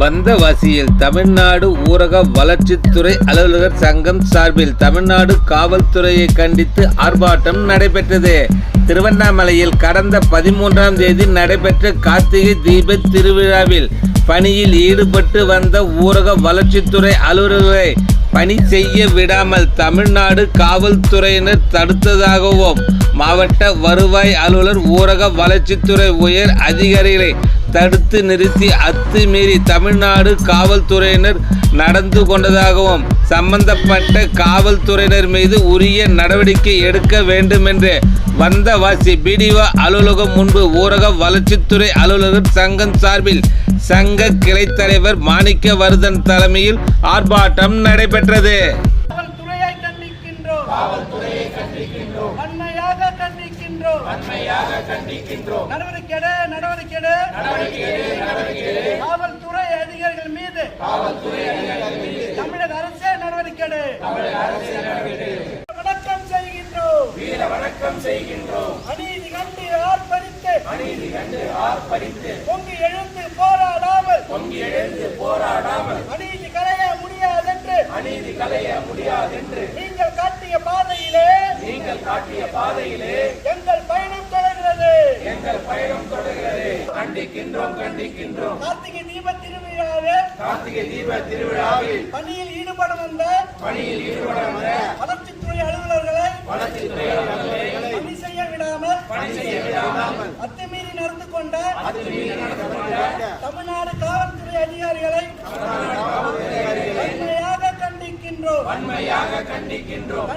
வந்தவாசியில் தமிழ்நாடு ஊரக வளர்ச்சித்துறை அலுவலர் சங்கம் சார்பில் தமிழ்நாடு காவல்துறையை கண்டித்து ஆர்ப்பாட்டம் நடைபெற்றது. திருவண்ணாமலையில் கடந்த பதிமூன்றாம் தேதி நடைபெற்ற கார்த்திகை தீப திருவிழாவில் பணியில் ஈடுபட்டு வந்த ஊரக வளர்ச்சித்துறை அலுவலர்களை பணி செய்ய விடாமல் தமிழ்நாடு காவல்துறையினர் தடுத்ததாகவும் மாவட்ட வருவாய் அலுவலர் ஊரக வளர்ச்சித்துறை உயர் அதிகாரிகளை தடுத்து நிறுத்தி அத்துமீறி தமிழ்நாடு காவல்துறையினர் நடந்து கொண்டதாகவும் சம்பந்தப்பட்ட காவல்துறையினர் மீது உரிய நடவடிக்கை எடுக்க வேண்டும் என்று வந்தவாசி பிடிஓ அலுவலகம் முன்பு ஊரக வளர்ச்சித்துறை அலுவலகம் சங்கம் சார்பில் சங்க கிளைத்தலைவர் மாணிக்க வருதன் தலைமையில் ஆர்ப்பாட்டம் நடைபெற்றது. காவல்துறையை கண்டிக்கின்றோம். வன்மையாக கண்டிக்கின்றோம். வன்மையாக கண்டிக்கின்றோம். நடவடிக்கை எடு, நடவடிக்கை எடு. காவல்துறை அதிகாரிகள் மீது. காவல்துறை அதிகாரிகள் மீது. தமிழக அரசே நடவடிக்கை எடு. வணக்கம் செய்கின்றோம். வீர வணக்கம் செய்கின்றோம். அநீதி கண்டு ஆர்ப்பரித்து. அநீதி கண்டு ஆர்ப்பரித்து. பொங்கி எழுந்து போராடாமல். பொங்கி எழுந்து போராடாமல் அநீதி களைய முடியாதென்று அநீதி களைய முடியாதென்று. நீங்கள் காட்டிய பாதையிலே நீங்கள் காட்டிய பாதையிலே எங்கள் பயணம் தொடர்கிறது. எங்கள் பயணம் தொடர்கிறது. கண்டிக்கின்றோம் கண்டிக்கின்றோம். கார்த்திகை தீப திருவிழாவில் கார்த்திகை தீப திருவிழாவில் பணியில் ஈடுபட வந்த பணியில் ஈடுபட வந்த வளர்ச்சித்துறை அலுவலர்களை வளர்ச்சித்துறை அலுவலர்களை பணி செய்ய விடாமல் பணி செய்ய விடாமல் அத்துமீறி நடந்து கொண்ட அத்துமீறி நடந்து கொண்ட தமிழ்நாடு காவல்துறை அதிகாரிகளை வன்மையாக கண்டிக்கின்றோம்.